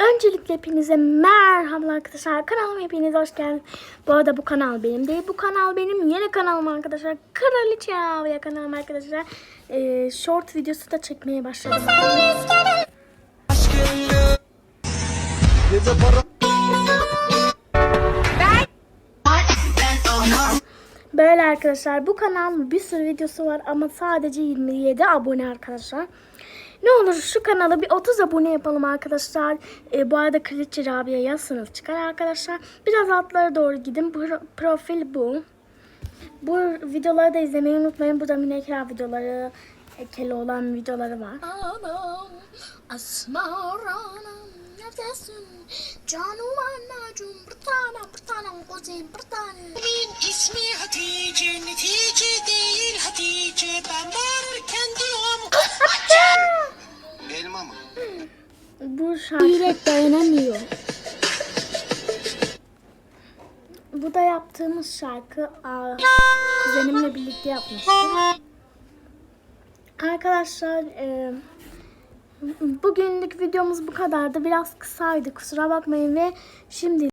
Öncelikle hepinize merhaba arkadaşlar. Kanalıma hepiniz hoş geldiniz. Bu arada bu kanal benim değil. Bu kanal benim yeni kanalım arkadaşlar. Kraliçe Avya kanalım arkadaşlar. Ee, short videosu da çekmeye başladım. Böyle arkadaşlar bu kanalın bir sürü videosu var ama sadece 27 abone arkadaşlar. Ne olur şu kanala bir 30 abone yapalım arkadaşlar. Ee, bu arada Kraliçe Rabia yazsanız çıkar arkadaşlar. Biraz altlara doğru gidin. Pro- profil bu. Bu videoları da izlemeyi unutmayın. Burada mini ekran videoları, ekeli olan videoları var. Anam, asmar anam, neredesin? Canım anacığım, bir tanem, bir tanem, kuzum, bir tanem. Benim ismi Hatice, netice değil Hatice. Ben bağırırken diyorum elma mı? Bu şarkı dayanamıyor. Bu da yaptığımız şarkı aa, kuzenimle birlikte yapmıştık. Arkadaşlar e, bugünlük videomuz bu kadardı. Biraz kısaydı kusura bakmayın ve şimdi